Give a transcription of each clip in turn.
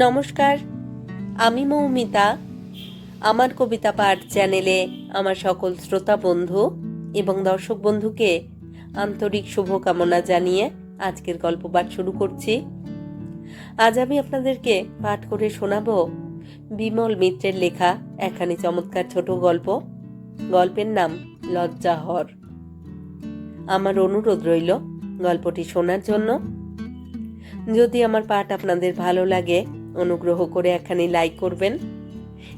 নমস্কার, আমি মৌমিতা। আমার কবিতা পাঠ চ্যানেলে আমার সকল শ্রোতা বন্ধু এবং দর্শক বন্ধুকে আন্তরিক শুভকামনা জানিয়ে আজকের গল্প পাঠ শুরু করছি। আজ আমি আপনাদেরকে পাঠ করে শোনাবো বিমল মিত্রের লেখা একখানি চমৎকার ছোট গল্প। গল্পের নাম লজ্জাহর আমার অনুরোধ রইল গল্পটি শোনার জন্য। যদি আমার পাঠ আপনাদের ভালো লাগে অনুগ্রহ করে একখানি লাইক করবেন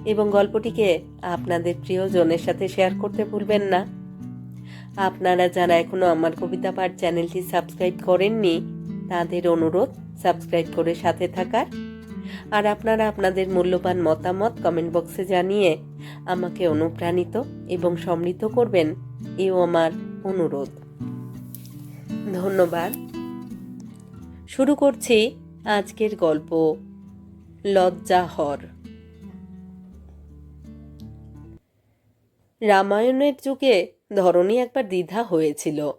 এবং গল্পটিকে আপনাদের প্রিয়জনের সাথে শেয়ার করতে ভুলবেন না। আপনারা যারা এখনও আমার কবিতা পাঠ চ্যানেলটি সাবস্ক্রাইব করেননি, তাদের অনুরোধ সাবস্ক্রাইব করে সাথে থাকার। আর আপনারা আপনাদের মূল্যবান মতামত কমেন্ট বক্সে জানিয়ে আমাকে অনুপ্রাণিত এবং সমৃদ্ধ করবেন, এও আমার অনুরোধ। ধন্যবাদ। শুরু করছি আজকের গল্প। লজ্জাহর রামায়ণের যুগে ধরনী একবার দ্বিধা হয়েছিল।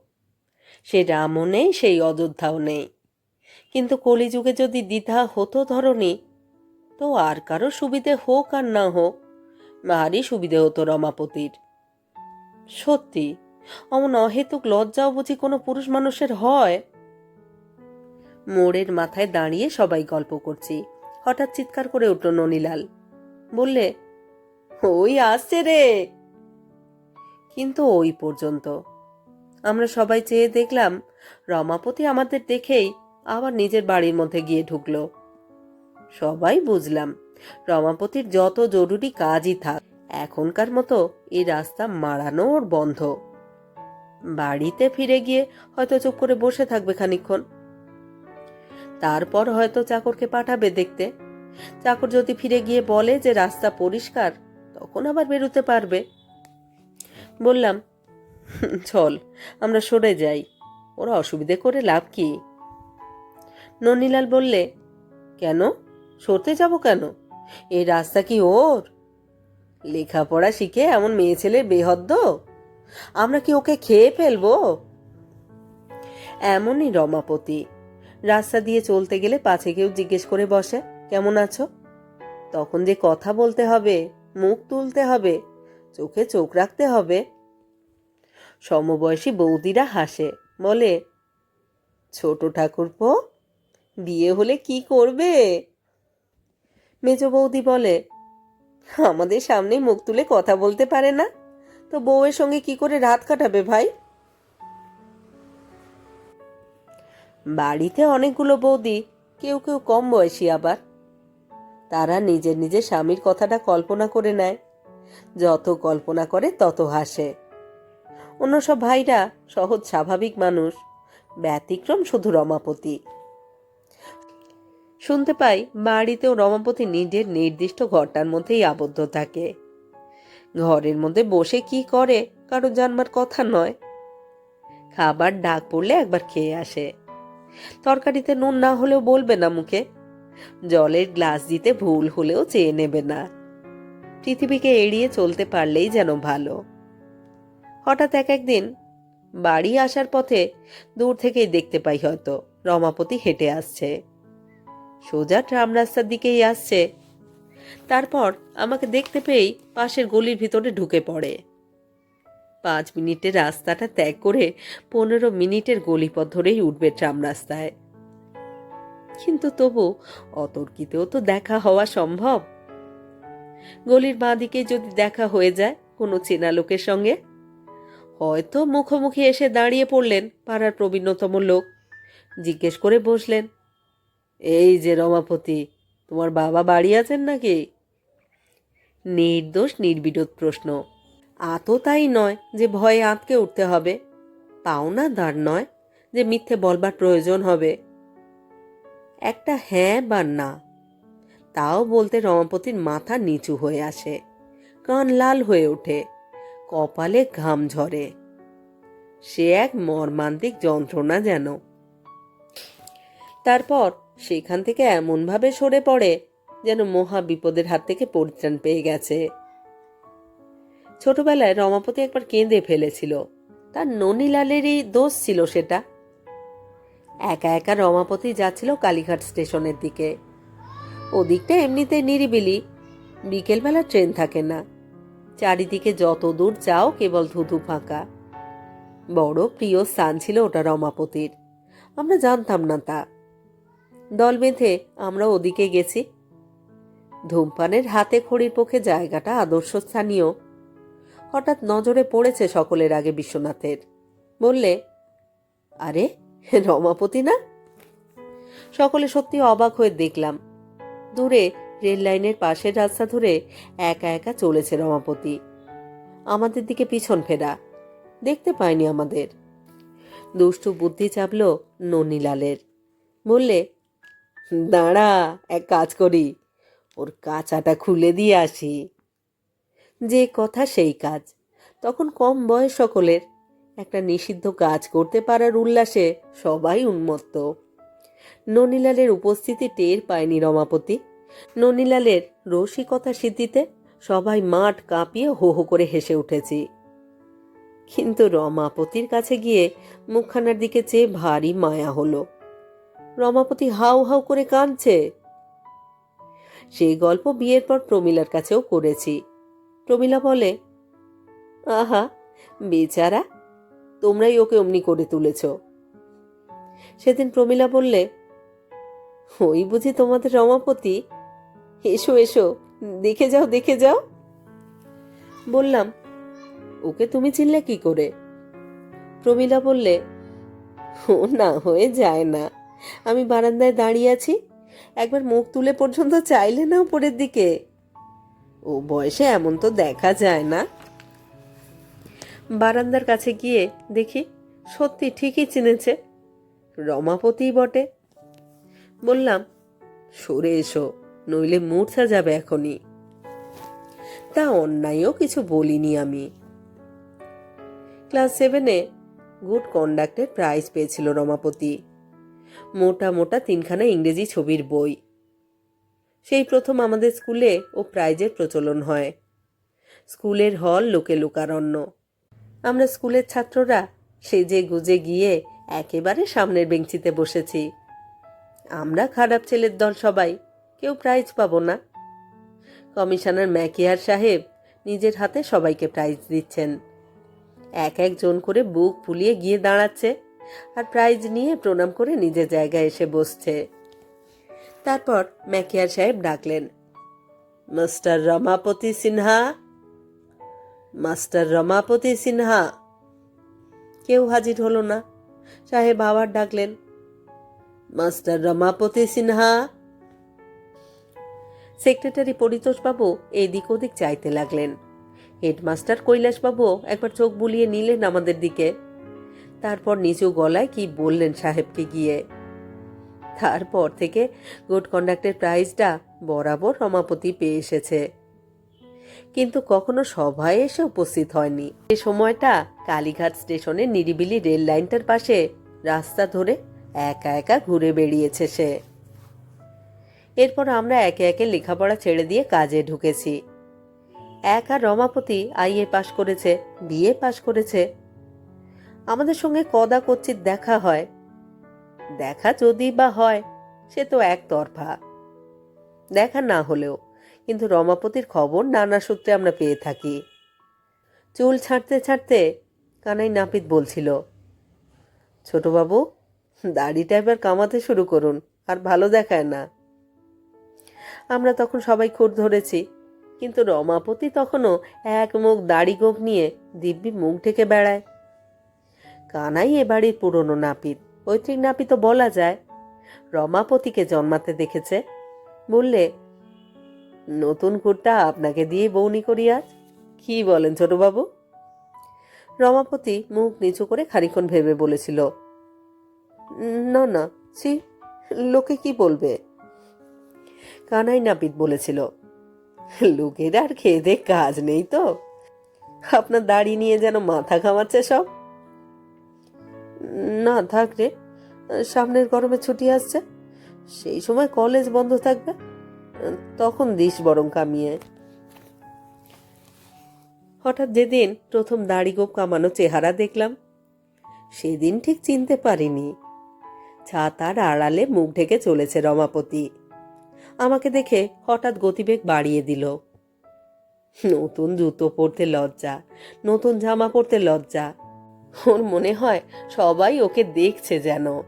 সে রামও নেই, সেই অযোধ্যাও নেই। কিন্তু কলিযুগে যদি দ্বিধা হতো ধরনী তো আর কারও সুবিধে হোক আর না হোক, ভারী সুবিধে হতো রমাপতির। সত্যি, অমন অহেতুক লজ্জাও বুঝি কোনো পুরুষ মানুষের হয়? মোড়ের মাথায় দাঁড়িয়ে সবাই গল্প করছি। হঠাৎ চিৎকার করে উঠল ননীলাল। বললে, ওই আসছে রে। কিন্তু ওই পর্যন্ত। আমরা সবাই চেয়ে দেখলাম, রমাপতি আমাদের দেখেই আবার নিজের বাড়ির মধ্যে গিয়ে ঢুকলো। সবাই বুঝলাম, রমাপতির যত জরুরি কাজই থাক, এখনকার মতো এই রাস্তা মারানো ওর বন্ধ। বাড়িতে ফিরে গিয়ে হয়তো চুপ করে বসে থাকবে খানিক্ষণ তারপর হয়তো চাকরকে পাঠাবে দেখতে। চাকর যদি ফিরে গিয়ে বলে যে রাস্তা পরিষ্কার, তখন আবার বেরোতে পারবে। বললাম চল, আমরা সরে যাই। ওরা অসুবিধে করে লাভ কি? ননীলাল বললে, কেন? সরতে যাব কেন? এই রাস্তা কি ওর? লেখাপড়া শিখে এমন মেয়ে ছেলে বেহদ্দ? আমরা কি ওকে খেয়ে ফেলব? এমনই রমাপতি রাস্তা দিয়ে চলতে গেলে পাছে কেউ জিজ্ঞেস করে বসে, কেমন আছো? তখন যে কথা বলতে হবে, মুখ তুলতে হবে, চোখে চোখ রাখতে হবে। সমবয়সী বৌদিরা হাসে, বলে, ছোট ঠাকুরপো, বিয়ে হলে কি করবে? মেজ বৌদি বলে, আমাদের সামনে মুখ তুলে কথা বলতে পারে না। তো বউয়ের সঙ্গে কি করে রাত কাটাবে ভাই? বাড়িতে অনেকগুলো বৌদি, কেউ কেউ কম বয়সী আবার। তারা নিজের নিজের স্বামীর কথাটা কল্পনা করে নেয়। যত কল্পনা করে তত হাসে। অন্য সব ভাইরা সহজ স্বাভাবিক মানুষ, ব্যতিক্রম শুধু রমাপতি। শুনতে পাই বাড়িতেও রমাপতি নিজের নির্দিষ্ট ঘরটার মধ্যেই আবদ্ধ থাকে। ঘরের মধ্যে বসে কি করে, কারও জানবার কথা নয়। খাবার ডাক পড়লে একবার খেয়ে আসে। তরকারিতে নুন না হলেও বলবে না মুখে। জলের গ্লাস দিতে ভুল হলেও চেয়ে নেবে না। পৃথিবীকে এড়িয়ে চলতে পারলেই যেন ভালো। হঠাৎ এক একদিন বাড়ি আসার পথে দূর থেকেই দেখতে পাই হয়তো রমাপতি হেঁটে আসছে। সোজা ট্রাম রাস্তার দিকেই আসছে। তারপর আমাকে দেখতে পেয়েই পাশের গলির ভিতরে ঢুকে পড়ে। পাঁচ মিনিটের রাস্তাটা ত্যাগ করে পনেরো মিনিটের গলিপথ ধরেই উঠবে ট্রাম রাস্তায়। কিন্তু তবু অতর্কিতেও তো দেখা হওয়া সম্ভব। গলির বাঁ দিকে যদি দেখা হয়ে যায় কোনো চেনা লোকের সঙ্গে, হয়তো মুখোমুখি এসে দাঁড়িয়ে পড়লেন পাড়ার প্রবীণতম লোক। জিজ্ঞেস করে বসলেন, এই যে রমাপতি, তোমার বাবা বাড়ি আছেন নাকি? নির্দোষ, নির্বিরোধ প্রশ্ন। আততাই নয় যে ভয়ে আঁতকে উঠতে হবে। পাওনা দাঁড় নয় যে মিথ্যে বলবার প্রয়োজন হবে। একটা হ্যাঁ বা না, তাও বলতে রমাপতির মাথা নিচু হয়ে আসে, কান লাল হয়ে ওঠে, কপালে ঘাম ঝরে। সে এক মর্মান্তিক যন্ত্রণা যেন। তারপর সেখান থেকে এমনভাবে সরে পড়ে যেন মহা বিপদের হাত থেকে পরিত্রাণ পেয়ে গেছে। ছোটবেলায় রমাপতি একবার কেঁদে ফেলেছিল। তার ননীলালেরই দোষ ছিল সেটা। একা একা রমাপতি যাচ্ছিল কালীঘাট স্টেশনের দিকে। ওদিকটা এমনিতে নিরিবিলি। বিকেলবেলা ট্রেন থাকে না। চারিদিকে যত দূর যাও কেবল ধুধু ফাঁকা। বড় প্রিয় স্থান ছিল ওটা রমাপতির। আমরা জানতাম না তা। দল বেঁধে আমরা ওদিকে গেছি। ধূমপানের হাতে খড়ির পক্ষে জায়গাটা আদর্শ স্থানীয়। হঠাৎ নজরে পড়েছে সকলের আগে বিশ্বনাথের। বললে, আরে, রমাপতি না? সকলে সত্যি অবাক হয়ে দেখলাম। দূরে রেল লাইনের পাশের রাস্তা ধরে একা একা চলেছে রমাপতি। আমাদের দিকে পিছন ফেরা, দেখতে পায়নি আমাদের। দুষ্টু বুদ্ধি চাপল ননীলালের। বললে, দাঁড়া, এক কাজ করি। ওর কাঁচাটা খুলে দিয়ে আসি। যে কথা সেই কাজ। তখন কম বয়স সকলের একটা নিষিদ্ধ কাজ করতে পারার উল্লাসে সবাই উন্মত্ত। ননীলালের উপস্থিতি টের পায়নি রমাপতি। ননীলালের রসিকতা সিদ্ধিতে সবাই মাঠ কাঁপিয়ে হো হো করে হেসে উঠেছি। কিন্তু রমাপতির কাছে গিয়ে মুখখানার দিকে চেয়ে ভারী মায়া হলো। রমাপতি হাউ হাউ করে কাঁদছে। সেই গল্প বিয়ের পর প্রমিলার কাছেও করেছি। প্রমিলা বলে, আহা, বেচারা, তোমরাই ওকে অমনি করে তুলেছ। সেদিন প্রমিলা বললে, ওই বুঝি তোমাদের রমাপতি? এসো এসো, দেখে যাও দেখে যাও। বললাম, ওকে তুমি চিনলে কি করে? প্রমিলা বললে, ও না হয়ে যায় না। আমি বারান্দায় দাঁড়িয়ে আছি, একবার মুখ তুলে পর্যন্ত চাইলে না উপরের দিকে। ও বয়সে এমন তো দেখা যায় না। বারান্দার কাছে গিয়ে দেখি সত্যি ঠিকই চিনেছে। রমাপতিই বটে। বললাম, সরে এসো, নইলে মূর্ছা যাবে এখনই। তা অন্যায়ও কিছু বলিনি আমি। ক্লাস সেভেনে গুড কন্ডাক্টের প্রাইজ পেয়েছিল রমাপতি। মোটা মোটা তিনখানা ইংরেজি ছবির বই। সেই প্রথম আমাদের স্কুলে ও প্রাইজের প্রচলন হয়। স্কুলের হল লোকে লোকারণ্য। আমরা স্কুলের ছাত্ররা সেজে গুজে গিয়ে একেবারে সামনের বেঞ্চিতে বসেছি। আমরা খারাপ ছেলের দল সবাই, কেউ প্রাইজ পাবো না। কমিশনার ম্যাকিয়ার সাহেব নিজের হাতে সবাইকে প্রাইজ দিচ্ছেন। এক একজন করে বুক ফুলিয়ে গিয়ে দাঁড়াচ্ছে আর প্রাইজ নিয়ে প্রণাম করে নিজের জায়গায় এসে বসছে। তারপর ম্যাকিয়ার সাহেব ডাকলেন, মাস্টার রমাপতি সিনহা, মাস্টার রমাপতি সিনহা। কেউ হাজির হলো না। সাহেব আবার ডাকলেন, মাস্টার রমাপতি সিনহা? সেক্রেটারি পরিতোষবাবু এদিক ওদিক চাইতে লাগলেন। হেডমাস্টার কৈলাসবাবু একবার চোখ বুলিয়ে নিলেন আমাদের দিকে। তারপর নিচু গলায় কি বললেন সাহেবকে গিয়ে? তারপর থেকে গুড কন্ডাক্টের প্রাইজটা বরাবর রমাপতি পেয়ে এসেছে। কিন্তু কখনো সভায় এসে উপস্থিত হয়নি। সে সময়টা কালীঘাট স্টেশনের নিরিবিলি রেল লাইনটার পাশে রাস্তা ধরে একা একা ঘুরে বেরিয়েছে সে। এরপর আমরা একে একে লেখাপড়া ছেড়ে দিয়ে কাজে ঢুকেছি। এক রমাপতি আইএ পাশ করেছে, বিএ পাশ করেছে। আমাদের সঙ্গে কদা কচ্ছিত দেখা হয় দেখা যদি বা হয়, সে তো একতরফা। দেখা না হলেও, কিন্তু রমাপতির খবর নানা সূত্রে আমরা পেয়ে থাকি। চুল ছাড়তে ছাড়তে কানাই নাপিত বলছিল, ছোটবাবু, দাড়িটা এবার কামাতে শুরু করুন, আর ভালো দেখায় না। আমরা তখন সবাই খুঁট ধরেছি, কিন্তু রমাপতি তখনও এক মুখ দাড়ি গোপ নিয়ে দিব্যি মুখ ঢেকে বেড়ায়। কানাই এ বাড়ির পুরনো নাপিত। পৈতৃক নাপিত বলা যায়। রমাপতিকে জন্মাতে দেখেছে। বললে, নতুন কুর্তা আপনাকে দিয়ে বৌনি করি আজ। কি বলেন ছোটবাবু? রমাপতি মুখ নিচু করে খানিক্ষণ ভেবে বলেছিল, না না, ছি, লোকে কি বলবে? কানাই নাপিত বলেছিল, লোকের আর খেয়ে কাজ নেই তো। আপনার দাড়ি নিয়ে যেন মাথা ঘামাচ্ছে সব। না থাক রে সামনের গরমে ছুটি আসছে। সেই সময় কলেজ বন্ধ থাকবে তখন দিস বরং কামিয়ে। হঠাৎ যেদিন প্রথম দাড়ি গোপ কামানো চেহারা দেখলাম, সেদিন ঠিক চিনতে পারিনি। ছাতার আড়ালে মুখ ঢেকে চলেছে রমাপতি। আমাকে দেখে হঠাৎ গতিবেগ বাড়িয়ে দিল। নতুন জুতো পরতে লজ্জা, নতুন জামা পরতে লজ্জা ওর মনে হয় সবাই ওকে দেখছে যেন।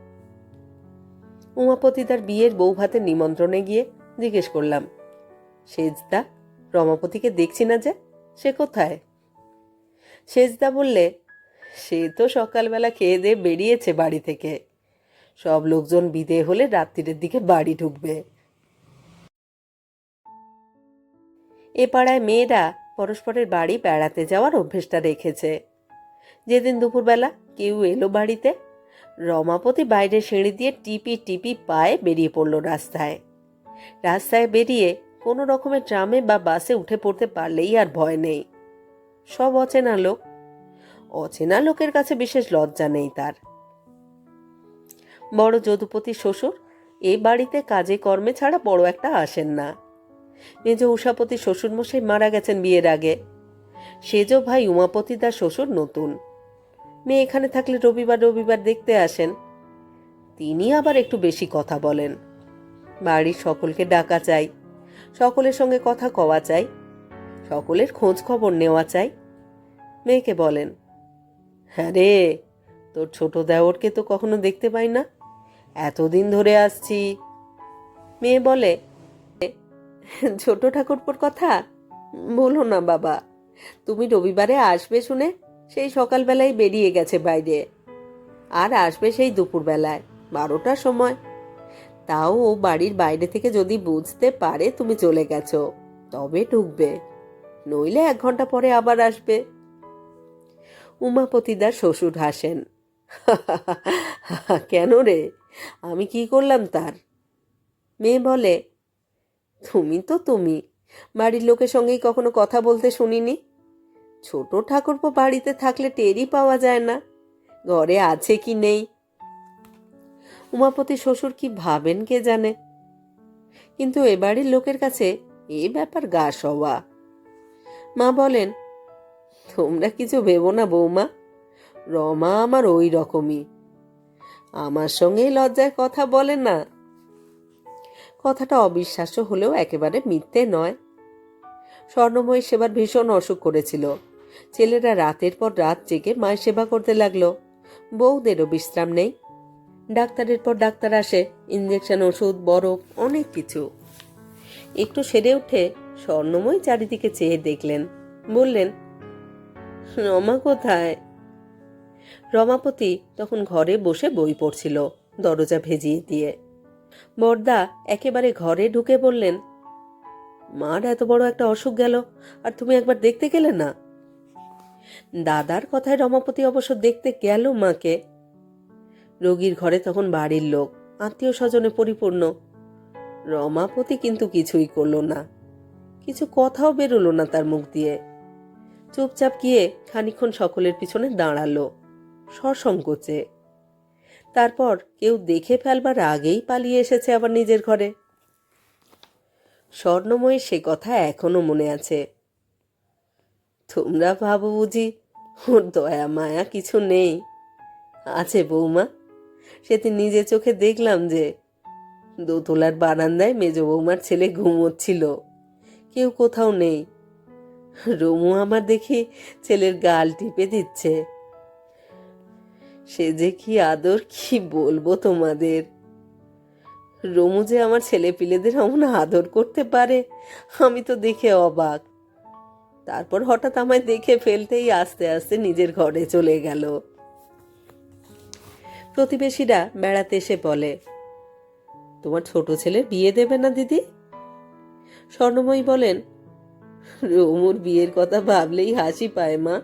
উমাপতি তার বিয়ের বউ ভাতের নিমন্ত্রণে গিয়ে জিজ্ঞেস করলাম, সেজদা, রমাপতিকে দেখছি না যে, সে কোথায়? সেজদা বললে, সে তো সকালবেলা খেয়ে দিয়ে বেরিয়েছে বাড়ি থেকে। সব লোকজন বিদে হলে রাত্রির দিকে বাড়ি ঢুকবে। এ পাড়ায় মেয়েরা পরস্পরের বাড়ি বেড়াতে যাওয়ার অভ্যেসটা রেখেছে। যেদিন দুপুরবেলা কেউ এলো বাড়িতে, রমাপতি বাইরে সিঁড়ি দিয়ে টিপি টিপি পায়ে বেরিয়ে পড়ল রাস্তায়। রাস্তায় বেরিয়ে কোনো রকমের ট্রামে বা বাসে উঠে পড়তে পারলেই আর ভয় নেই। সব অচেনা লোক। অচেনা লোকের কাছে বিশেষ লজ্জা নেই তার। বড় যদুপতি শ্বশুর এই বাড়িতে কাজে কর্মে ছাড়া বড় একটা আসেন না। মেজ উষাপতি শ্বশুরমশাই মারা গেছেন বিয়ের আগে। সেজ ভাই উমাপতি দার শ্বশুর নতুন। মেয়ে এখানে থাকলে রবিবার রবিবার দেখতে আসেন। তিনি আবার একটু বেশি কথা বলেন। বাড়ির সকলকে ডাকা চাই, সকলের সঙ্গে কথা কওয়া চাই, সকলের খোঁজ খবর নেওয়া চাই। মেয়েকে বলেন হ্যাঁ রে, তোর ছোট দেওরকে তো কখনো দেখতে পাই না। এতদিন ধরে আসছি। মেয়ে বলে, ছোট ঠাকুরপুর কথা? বলো না বাবা। তুমি রবিবারে আসবে শুনে সেই সকালবেলায় বেরিয়ে গেছে বাইরে। আর আসবে সেই দুপুরবেলায়, বারোটার সময়। তাও ও বাড়ির বাইরে থেকে যদি বুঝতে পারে তুমি চলে গেছো, তবে ঢুকবে। নইলে এক ঘণ্টা পরে আবার আসবে। উমাপতিদার শ্বশুর হাসেন কেন রে? আমি কি করলাম তার? মেয়ে বলে, তুমি তো তুমি, বাড়ির লোকের সঙ্গেই কখনো কথা বলতে শুনিনি? ছোট ঠাকুরপো বাড়িতে থাকলে টেরই পাওয়া যায় না। ঘরে আছে কি নেই? উমাপতি শ্বশুর কি ভাবেন কে জানে? কিন্তু এ বাড়ির লোকের কাছে এ ব্যাপার গা সওয়া। মা বলেন, তোমরা কিছু ভেবো না বৌমা, রমা আমার ওই রকমই। আমার সঙ্গে লজ্জায় কথা বলে না। কথাটা অবিশ্বাস্য হলেও একেবারে মিথ্যে নয়। স্বর্ণময়ী সেবার ভীষণ অসুখ করেছিল। ছেলেরা রাতের পর রাত জেগে মায়ের সেবা করতে লাগল। বউদেরও বিশ্রাম নেই। ডাক্তারের পর ডাক্তার আসে ইঞ্জেকশন ওষুধ, বরফ, অনেক কিছু। একটু সেরে উঠে স্বর্ণময় চারিদিকে চেয়ে দেখলেন। বললেন, রমা কোথায়? রমাপতি তখন ঘরে বসে বই পড়ছিল, দরজা ভেজিয়ে দিয়ে। বর্দা একেবারে ঘরে ঢুকে বললেন মার এত বড় একটা অসুখ গেল, আর তুমি একবার দেখতে গেলে না? দাদার কথায় রমাপতি অবশ্য দেখতে গেল মাকে। রোগীর ঘরে তখন বাড়ির লোক, আত্মীয় স্বজনে পরিপূর্ণ। রমাপতি কিন্তু কিছুই করল না। কিছু কথাও বেরোলো না তার মুখ দিয়ে। চুপচাপ গিয়ে খানিক্ষণ সকলের পিছনে দাঁড়াল, সসংকোচে। তারপর কেউ দেখে ফেলবার আগেই পালিয়ে এসেছে আবার নিজের ঘরে। স্বর্ণময়ী সে কথা এখনও মনে আছে। তোমরা ভাবো বুঝি, ওর দয়া, মায়া কিছু নেই। আছে বৌমা, সেদিন নিজে চোখে দেখলাম যে দোতলার বারান্দায় মেজ বৌমার ছেলে ঘুমোচ্ছিল। কেউ কোথাও নেই। রমু আমার দেখি ছেলের গাল টিপে দিচ্ছে। সে যে কি আদর, কি বলব তোমাদের? রমু যে আমার ছেলে পিলেদের এমন আদর করতে পারে, আমি তো দেখে অবাক। তারপর হঠাৎ আমায় দেখে ফেলতেই আস্তে আস্তে নিজের ঘরে চলে গেল। প্রতিবেশীরা বেড়াতে এসে বলে, তোমার ছোট ছেলে বিয়ে দেবে না, দিদি? স্বর্ণময়ী বলেন, রমুর বিয়ের কথা ভাবলেই হাসি পায় মা।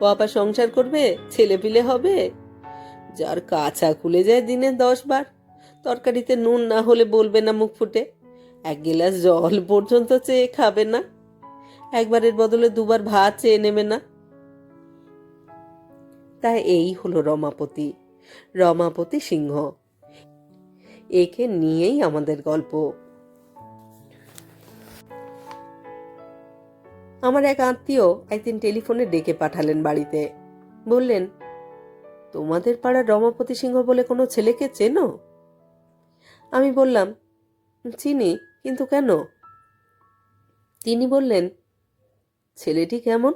ও আবার সংসার করবে ছেলে পিলে হবে। যার কাছা খুলে যায় দিনে দশ বার। তরকারিতে নুন না হলে বলবে না মুখ ফুটে। এক গিলাস জল পর্যন্ত চেয়ে খাবে না। একবারের বদলে দুবার ভাত চেয়ে নেবে না। তাই এই হলো রমাপতি। রমাপতি সিংহ। একে নিয়েই আমাদের গল্প। আমার এক আত্মীয় একদিন টেলিফোনে ডেকে পাঠালেন বাড়িতে। বললেন, তোমাদের পাড়ার রমাপতি সিংহ বলে কোনো ছেলেকে চেনো? আমি বললাম, চিনি, কিন্তু কেন? তিনি বললেন, ছেলেটি কেমন?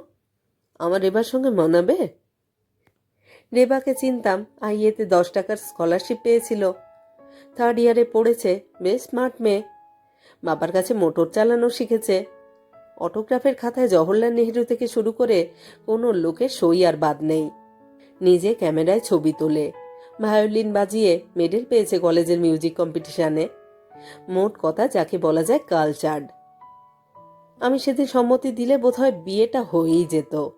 আমার রেবার সঙ্গে মানাবে? রেবাকে চিনতাম, আইএতে দশ টাকার স্কলারশিপ পেয়েছিল। থার্ড ইয়ারে পড়েছে, বেশ স্মার্ট মেয়ে। বাবার কাছে মোটর চালানো শিখেছে। অটোগ্রাফের খাতায় জওহরলাল নেহরু থেকে শুরু করে কোনো লোকের সই আর বাদ নেই। নিজে ক্যামেরায় ছবি তোলে। ভায়োলিন বাজিয়ে মেডেল পেয়েছে কলেজের মিউজিক কম্পিটিশনে। মোট কথা যাকে বলা যায় কালচার্ড। আমি সেদিন সম্মতি দিলে বোধহয় বিয়েটা হয়েই যেত।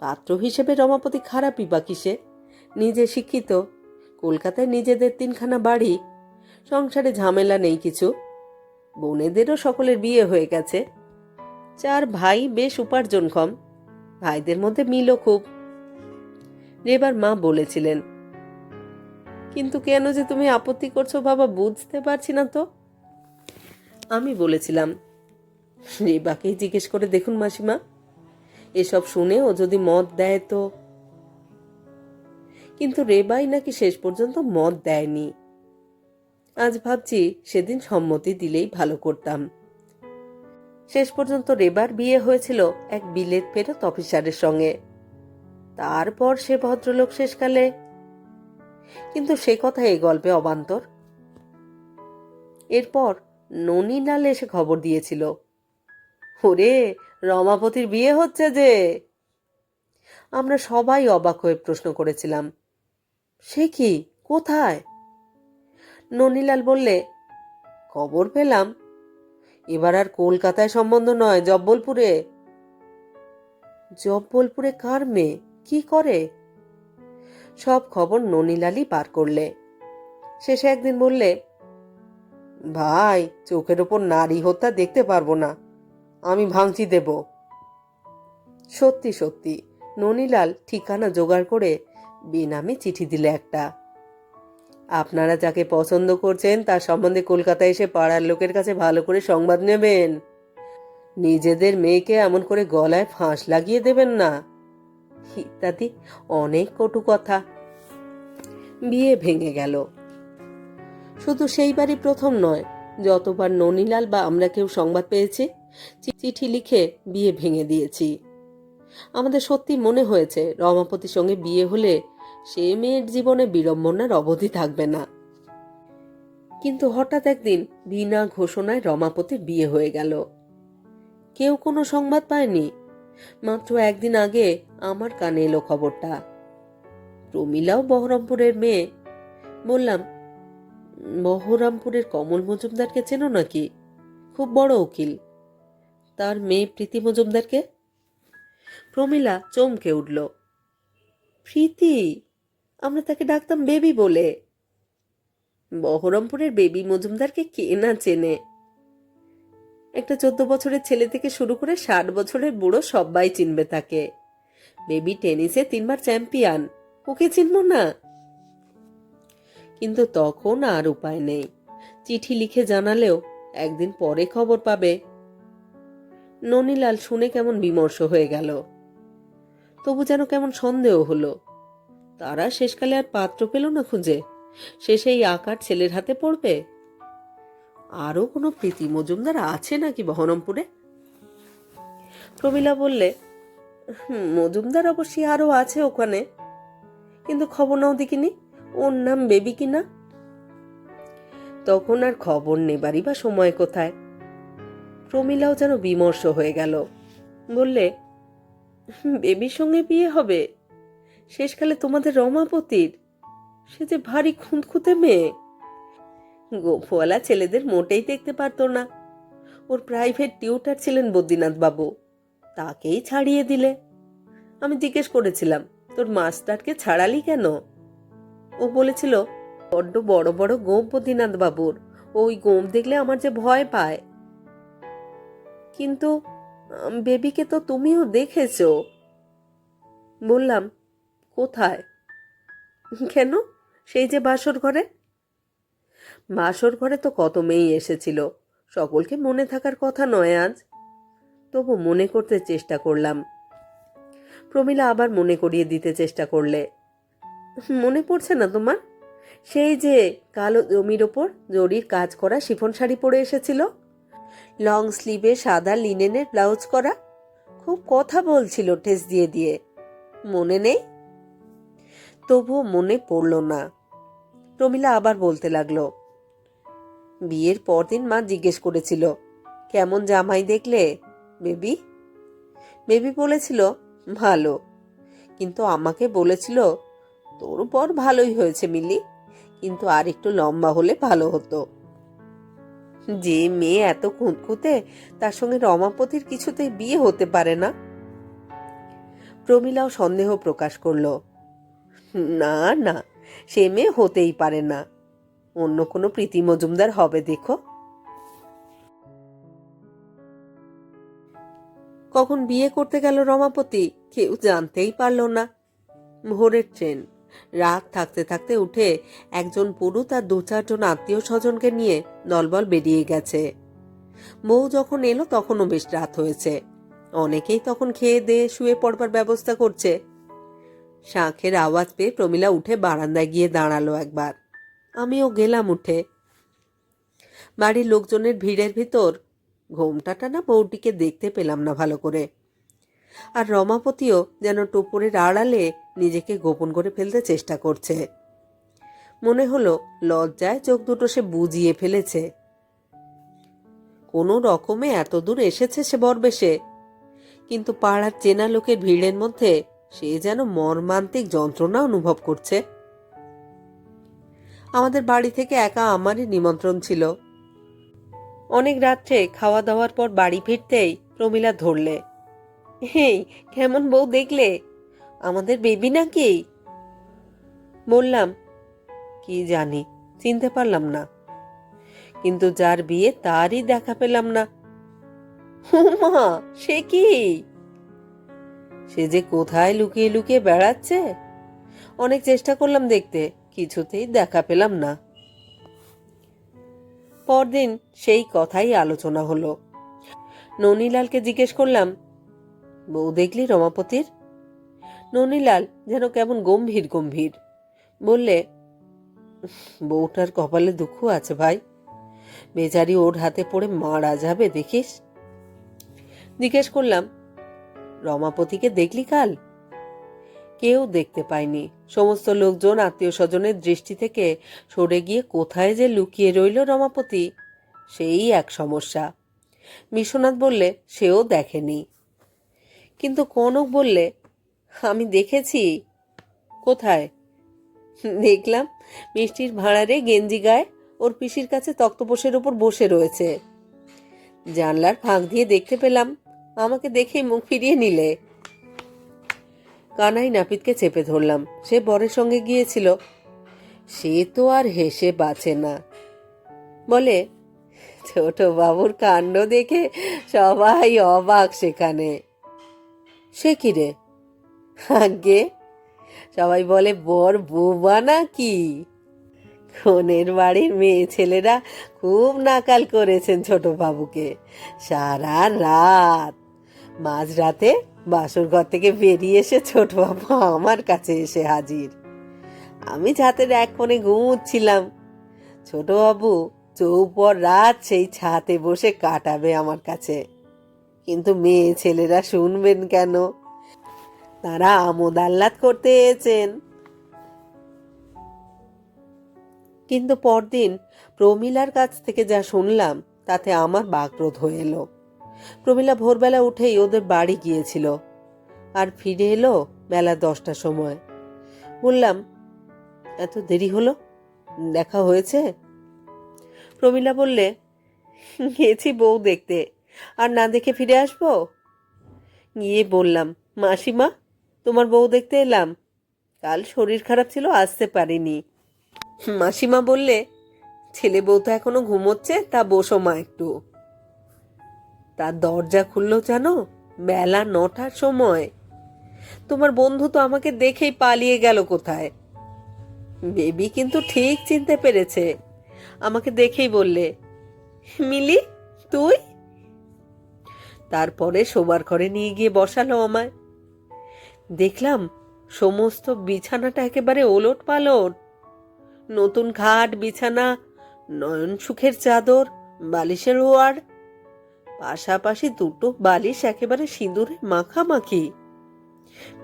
পাত্র হিসেবে রমাপতি খারাপই বা কিসে? নিজে শিক্ষিত, কলকাতায় নিজেদের তিনখানা বাড়ি, সংসারে ঝামেলা নেই কিছু। বোনেদেরও সকলের বিয়ে হয়ে গেছে। চার ভাই বেশ উপার্জনক্ষম ভাইদের মধ্যে মিলও খুব। রেবার মা বলেছিলেন কিন্তু কেন যে তুমি আপত্তি করছ বাবা বুঝতে পারছি না তো। আমি বলেছিলাম রেবাকেই জিজ্ঞেস করে দেখুন মাসিমা, এসব শুনে ও যদি মত দেয় তো? কিন্তু রেবাই নাকি শেষ পর্যন্ত মত দেয়নি। আজ ভাবছি সেদিন সম্মতি দিলেই ভালো করতাম। শেষ পর্যন্ত রেবার বিয়ে হয়েছিল এক বিলেত ফেরত অফিসারের সঙ্গে। তারপর সে ভদ্রলোক শেষকালে কিন্তু সে কথা এই গল্পে অবান্তর। এরপর ননীলাল এসে খবর দিয়েছিল। ওরে, রমাপতির বিয়ে হচ্ছে যে। আমরা সবাই অবাক হয়ে প্রশ্ন করেছিলাম, সে কি, কোথায়? ননীলাল বললে, খবর পেলাম, এবার আর কলকাতায় সম্বন্ধ নয়, জব্বলপুরে। জব্বলপুরে কার মেয়ে? কি করে? সব খবর ননীলালই পার করলে। শেষে একদিন বললে, ভাই, চোখের ওপর নারী হত্যা দেখতে পারব না। আমি ভাঙচি দেব। সত্যি সত্যি, ননীলাল ঠিকানা জোগাড় করে বেনামে চিঠি দিলে একটা। আপনারা যাকে পছন্দ করছেন, তার সম্বন্ধে কলকাতায় এসে পাড়ার লোকের কাছে ভালো করে সংবাদ নেবেন। নিজেদের মেয়েকে এমন করে গলায় ফাঁস লাগিয়ে দেবেন না। ইত্যাদি অনেক কটু কথা। বিয়ে ভেঙে গেল। শুধু সেইবারই প্রথম নয়, যতবার ননীলাল বা আমরা কেউ সংবাদ পেয়েছি চিঠি লিখে বিয়ে ভেঙে দিয়েছি। আমাদের সত্যি মনে হয়েছে, রমাপতির সঙ্গে বিয়ে হলে সে মেয়ের জীবনে বিড়ম্বনার অবধি থাকবে না। কিন্তু হঠাৎ একদিন বিনা ঘোষণায় রমাপতির বিয়ে হয়ে গেল। কেউ কোনো সংবাদ পায়নি মাত্র একদিন আগে আমার কানে এলো খবরটা। প্রমিলাও বহরমপুরের মেয়ে। বললাম, বহরমপুরের কমল মজুমদারকে চেনো নাকি? খুব বড় উকিল। তার মেয়ে প্রীতি মজুমদারকে? প্রমিলা চমকে উঠল, প্রীতি? আমরা তাকে ডাকতাম বেবি বলে। বহরমপুরের বেবি মজুমদারকে কে না চেনে? একটা চোদ্দ বছরের ছেলে থেকে শুরু করে ষাট বছরের বুড়ো সবাই চিনবে তাকে। বেবি টেনিসে তিনবার চ্যাম্পিয়ন, ওকে চিনব না। কিন্তু তখন আর উপায় নেই। চিঠি লিখে জানালেও একদিন পরে খবর পাবে। ননীলাল শুনে কেমন বিমর্ষ হয়ে গেল। তবু যেন কেমন সন্দেহ হলো। তারা শেষকালে আর পাত্র পেল না খুঁজে। সে সেই আকার ছেলের হাতে পড়বে। আরও কোনো প্রীতি মজুমদার আছে নাকি বহরমপুরে? প্রমিলা বললে "হুম, মজুমদার অবশ্যই আরও আছে ওখানে। কিন্তু খবর নাও দেখিনি ওর নাম বেবি কিনা তখন আর খবর নেবারই বা সময় কোথায়? প্রমিলাও যেন বিমর্ষ হয়ে গেল। বললে "হুম, বেবির সঙ্গে বিয়ে হবে? শেষকালে তোমাদের রমাপতির? সে যে ভারী খুঁতখুঁতে মেয়ে। গোফওয়ালা ছেলেদের মোটেই দেখতে পারতো না। ওর প্রাইভেট টিউটার ছিলেন বদ্রীনাথ বাবু। তাকেই ছাড়িয়ে দিলে। আমি জিজ্ঞেস করেছিলাম, তোর মাস্টারকে ছাড়ালি কেন? ও বলেছিল, বড্ড বড় বড় বদ্রীনাথ বাবুর। ওই গোপ দেখলে আমার যে ভয় পায়। কিন্তু বেবিকে তো তুমিও দেখেছ। বললাম, কোথায়? কেন? সেই যে বাসর ঘরে? বাসর ঘরে তো কত মেয়েই এসেছিল। সকলকে মনে থাকার কথা নয় আজ। তবু মনে করতে চেষ্টা করলাম। প্রমিলা আবার মনে করিয়ে দিতে চেষ্টা করলে। মনে পড়ছে না তোমার? সেই যে কালো জমির ওপর জরির কাজ করা শিফন শাড়ি পরে এসেছিল। লং স্লিভে সাদা লিনেনের ব্লাউজ করা। খুব কথা বলছিল টেস দিয়ে দিয়ে। মনে নেই? তবুও মনে পড়ল না। প্রমিলা আবার বলতে লাগল বিয়ের পরদিন মা জিজ্ঞেস করেছিল, কেমন জামাই দেখলে, বেবি? বেবি বলেছিল, ভালো। কিন্তু আমাকে বলেছিল, তোর পর ভালোই হয়েছে মিলি, কিন্তু আর একটু লম্বা হলে ভালো হতো। যে মেয়ে এত খুঁতখুঁতে তার সঙ্গে রমাপতির কিছুতেই বিয়ে হতে পারে না। প্রমিলাও সন্দেহ প্রকাশ করল, না না, সে মেয়ে হতেই পারে না। অন্য কোনো প্রীতি মজুমদার হবে, দেখো। কখন বিয়ে করতে গেল রমাপতি, কেউ জানতেই পারল না। ভোরের ট্রেন। রাত থাকতে থাকতে উঠে একজন পুরু তার দু চারজন আত্মীয় স্বজনকে নিয়ে দলবল বেরিয়ে গেছে। বউ যখন এলো, তখনও বেশ রাত হয়েছে। অনেকেই তখন খেয়ে দিয়ে শুয়ে পড়বার ব্যবস্থা করছে। শাঁখের আওয়াজ পেয়ে প্রমিলা উঠে বারান্দায় গিয়ে দাঁড়াল একবার। আমিও গেলাম উঠে। বাড়ির লোকজনের ভিড়ের ভিতর ঘোমটাটা না বউটিকে দেখতে পেলাম না ভালো করে। আর রমাপতিও যেন টোপরের আড়ালে নিজেকে গোপন করে ফেলতে চেষ্টা করছে। মনে হলো লজ্জায় চোখ দুটো সে বুঝিয়ে ফেলেছে। কোনো রকমে এত দূর এসেছে সে বরবেশে। কিন্তু পাড়ার চেনা লোকের ভিড়ের মধ্যে সে যেন মর্মান্তিক যন্ত্রণা অনুভব করছে। আমাদের বাড়ি থেকে একা আমারই নিমন্ত্রণ ছিল। অনেক রাত্রে খাওয়া দাওয়ার পর বাড়ি ফিরতেই প্রমিলা ধরলে। হেই, কেমন বউ দেখলে? আমাদের বেবি নাকি? বললাম, কি জানি, চিনতে পারলাম না। কিন্তু যার বিয়ে তারই দেখা পেলাম না। মা, সে কি? সে যে কোথায় লুকিয়ে লুকিয়ে বেড়াচ্ছে? অনেক চেষ্টা করলাম দেখতে। কিছুতেই দেখা পেলাম না। পরদিন সেই কথাই আলোচনা হলো। ননীলালকে জিজ্ঞেস করলাম, বউ দেখলি রমাপতির? ননীলাল যেন কেমন গম্ভীর গম্ভীর। বললে, বউটার কপালে দুঃখ আছে ভাই। বেচারি ওর হাতে পড়ে মারা যাবে, দেখিস? জিজ্ঞেস করলাম, রমাপতিকে দেখলি কাল? কেউ দেখতে পায়নি। সমস্ত লোকজন আত্মীয় স্বজনের দৃষ্টি থেকে সরে গিয়ে কোথায় যে লুকিয়ে রইল রমাপতি, সেই এক সমস্যা। বিশ্বনাথ বললে, সেও দেখেনি। কিন্তু কনক বললে, আমি দেখেছি। কোথায়? দেখলাম মিষ্টির ভাঁড়ারে গেঞ্জি গায়ে ওর পিসির কাছে তক্তপোষের ওপর বসে রয়েছে। জানলার ফাঁক দিয়ে দেখতে পেলাম, আমাকে দেখেই মুখ ফিরিয়ে নিলে। কানাই নাপিতকে চেপে ধরলাম। সে বরের সঙ্গে গিয়েছিল। সে তো আর হেসে বাঁচে না। বলে, ছোট বাবুর কাণ্ড দেখে সবাই অবাক সেখানে। সে কি রে? আগে সবাই বলে, বর বোবা নাকি? কনের বাড়ির মেয়ে ছেলেরা খুব নাকাল করেছেন ছোট বাবুকে। সারা রাত, মাঝরাতে বাসর ঘর থেকে বেরিয়ে এসে ছোট বাবু আমার কাছে এসে হাজির। আমি ছাতের এক কোণে ঘুমুচ্ছিলাম। ছোট বাবু চৌপর রাত সেই ছাতে বসে কাটাবে আমার কাছে। কিন্তু মেয়ে ছেলেরা শুনবেন কেন? তারা আমোদ আহ্লাদ করতে এসেছেন। কিন্তু পরদিন প্রমিলার কাছ থেকে যা শুনলাম, তাতে আমার বাকরোধ হয়ে এলো। প্রমিলা ভোরবেলা উঠেই ওদের বাড়ি গিয়েছিল। আর ফিরে এলো বেলা দশটার সময়। বললাম, এত দেরি হলো? দেখা হয়েছে? প্রমিলা বললে, গেছি বউ দেখতে। আর না দেখে ফিরে আসব? গিয়ে বললাম, মাসিমা, তোমার বউ দেখতে এলাম। কাল শরীর খারাপ ছিল, আসতে পারিনি। মাসিমা বললে, ছেলে বউ তো এখনও ঘুমোচ্ছে, তা বসো মা একটু। তার দরজা খুললো জানো বেলা নটার সময়। তোমার বন্ধু তো আমাকে দেখেই পালিয়ে গেল কোথায়। বেবি কিন্তু ঠিক চিনতে পেরেছে। আমাকে দেখেই বললে, মিলি, তুই? তারপরে শোবার ঘরে নিয়ে গিয়ে বসালো আমায়। দেখলাম সমস্ত বিছানাটা একেবারে ওলট পালট। নতুন খাট বিছানা নয়ন সুখের চাদর, বালিশের ওয়ার পাশাপাশি দুটো বালিশ একেবারে সিঁদুরে মাখামাখি।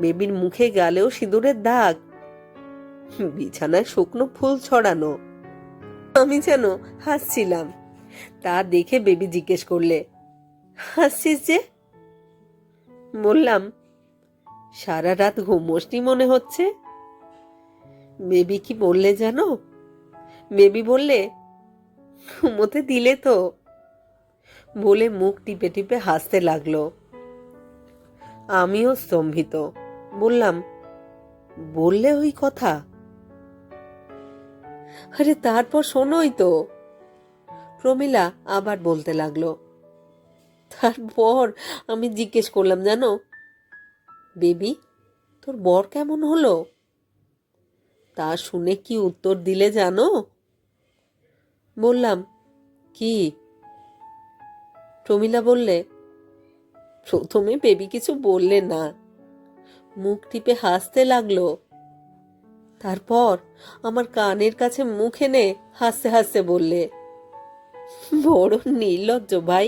বেবির মুখে গালেও সিঁদুরের দাগ। বিছানায় শুকনো ফুল ছড়ানো। আমি যেন হাসছিলাম। তা দেখে বেবি জিজ্ঞেস করলে, হাসছিস যে? বললাম, সারা রাত ঘুমোসনি মনে হচ্ছে? বেবি কি বললে জানো? বেবি বললে, ঘুমোতে দিলে তো। বলে মুখ টিপে টিপে হাসতে লাগল। আমিও স্তম্ভিত। বললাম, বললে ওই কথা? আরে, তারপর শোনোই তো। প্রমিলা আবার বলতে লাগল, তারপর আমি জিজ্ঞেস করলাম, জানো? বেবি, তোর বর কেমন হলো? তা শুনে কি উত্তর দিলে জানো? বললাম, কি? প্রমিলা বললে, প্রথমে বেবি কিছু বললে না। মুখ টিপে হাসতে লাগল। তারপর আমার কানের কাছে মুখ এনে হাসতে হাসতে বললে, বড় নির্লজ্জ ভাই।